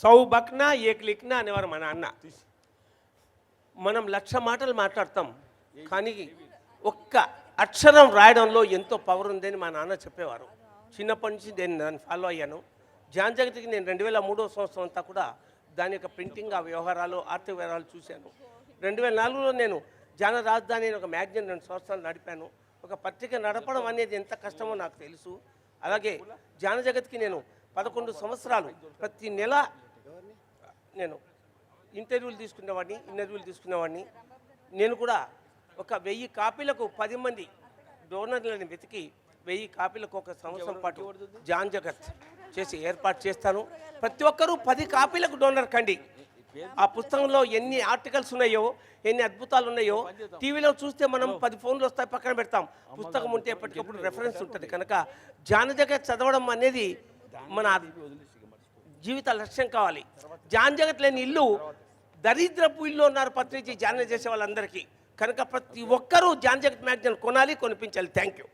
సౌ బక్నా అనేవారు మా నాన్న మనం లక్ష మాటలు మాట్లాడతాం కానీ ఒక్క అక్షరం రాయడంలో ఎంతో పవర్ ఉందని మా నాన్న చెప్పేవారు. చిన్నప్పటి నుంచి నేను దాన్ని ఫాలో అయ్యాను. జాన్ జగతికి నేను రెండు వేల మూడో సంవత్సరం అంతా కూడా దాని యొక్క ప్రింటింగ్ ఆ వ్యవహారాలు ఆర్థిక వ్యవహారాలు చూశాను. రెండు వేల నాలుగులో నేను జాన రాజధాని ఒక మ్యాగజైన్ రెండు సంవత్సరాలు నడిపాను. ఒక పత్రిక నడపడం అనేది ఎంత కష్టమో నాకు తెలుసు. అలాగే జాన జగత్కి నేను పదకొండు సంవత్సరాలు ప్రతి నెల నేను ఇంటర్వ్యూలు తీసుకునేవాడిని ఇంటర్వ్యూలు తీసుకునేవాడిని నేను కూడా ఒక వెయ్యి కాపీలకు పది మంది డోనర్లను వెతికి వెయ్యి కాపీలకు ఒక సంవత్సరం పాటు జాన్ జగత్ చేసి ఏర్పాటు చేస్తాను. ప్రతి ఒక్కరూ పది కాపీలకు డోనర్ కండి. ఆ పుస్తకంలో ఎన్ని ఆర్టికల్స్ ఉన్నాయో ఎన్ని అద్భుతాలు ఉన్నాయో టీవీలో చూస్తే మనం పది ఫోన్లు వస్తాయి పక్కన పెడతాం. పుస్తకం ఉంటే ఎప్పటికప్పుడు రెఫరెన్స్ ఉంటుంది. కనుక జాన జగత్ చదవడం అనేది మన జీవిత లక్ష్యం కావాలి. జాన్ జగత్ లేని ఇల్లు దరిద్రపు ఇల్లు ఉన్నారు పత్రిక జాన చేసే వాళ్ళందరికీ. కనుక ప్రతి ఒక్కరూ జాన్ జగత్ మ్యాగజైన్ కొనాలి కొనిపించాలి. Thank you